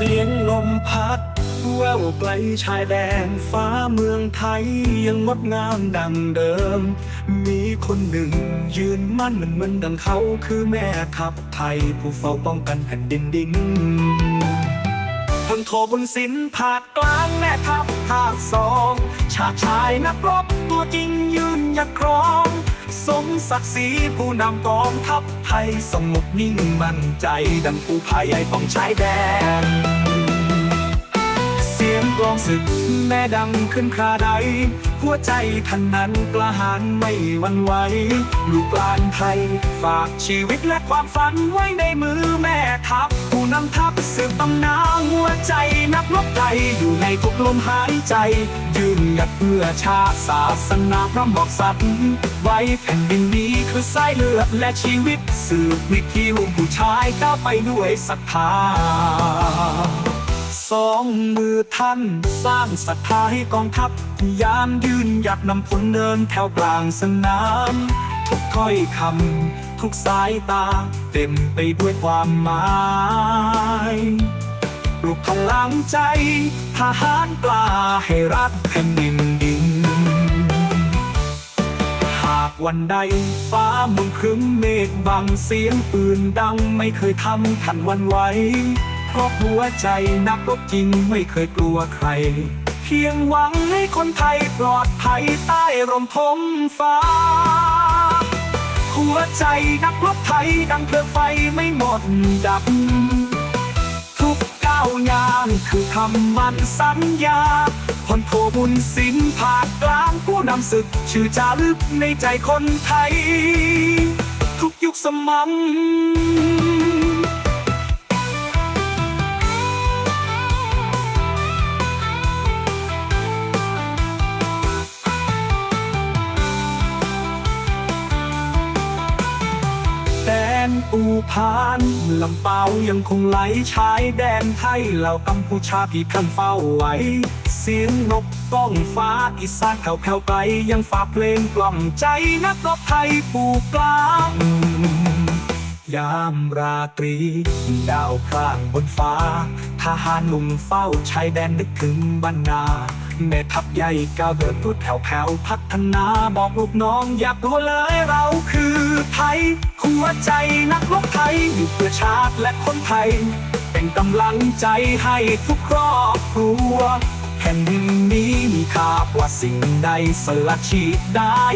เสียงลมพัดแววไกลชายแดนฟ้าเมืองไทยยังงดงามดังเดิม มีคนหนึ่งยืนมั่นเหมือนเหมือนดังเขาคือแม่ทัพไทยผู้เฝ้าป้องกันแผ่นดินดิน พลโทบุญสินภาคกลางแม่ทัพภาคสองชาติชายนักรบตัวจริงยืนยัดครอง สมศักดิ์ศรีผู้นำกองทัพไทยสงบนิ่งมั่นใจดังผู้พายใหญ่ต้องชายแดน เสียงกลองศึกแม่ดังขึ้นคราใด หัวใจท่านนั้นกล้าหาญไม่หวันไหวลูกหลานไทย ฝากชีวิตและความฝันไว้ในมือแม่ทัพ นำทัพสืบตำนานหัวใจนักรบไทยอยู่ในทุกลมหายใจ ยืนหยัดเพื่อชาติศาสนาพระบอกสัตว์ไว้แผ่นดินนี้คือสายเลือดและชีวิต สืบวิถีผู้ชายก้าวไปด้วยศรัทธาสองมือท่านสร้างศรัทธาให้กองทัพยามยืนหยัดนำพลเดินแถวกลางสนาม ทุกถ้อยคำ ทุกสายตา เต็มไปด้วยความหมายปลุกพลังใจทหารกล้าให้รักแผ่นดินดิน หากวันใดฟ้ามึงครึ้มเมฆบังเสียงปืนดังไม่เคยทำทันวันไหวเพราะหัวใจนักรบจริงไม่เคยกลัวใคร เพียงหวังให้คนไทยปลอดภัยใต้ร่มธงฟ้า หัวใจนักรบไทยดังเพลิงไฟไม่หมดดับ ทุกก้าวยางคือคำมันสัญญาพลโทบุญสินภาคกลางผู้นำศึก ชื่อจารึกในใจคนไทย ทุกยุคสมัง นปูพานลำเปายังคงไหลชายแดนไทยเรากัมพูชาพี่คันเฝ้าไว้ เสียงนกก้องฟ้าอีสานแผ่วแผ่วไกลยังฝากเพลงกล่อมใจนักรบไทยปูกลางยามราตรี ดาวพร่างบนฟ้า ทหารหนุ่มเฝ้าชายแดนนึกถึงบรรณา แม่ทัพใหญ่ก้าวเดินทุดแถวแถวพัฒนาบอกลูกน้องอย่ากลัวเลยเราคือไทยหัวใจนักรบไทยอยู่เพื่อชาติและคนไทย เป็นกำลังใจให้ทุกครอบครัวแผ่นดินนี้มีค่ากว่าสิ่งใดสละชีพได้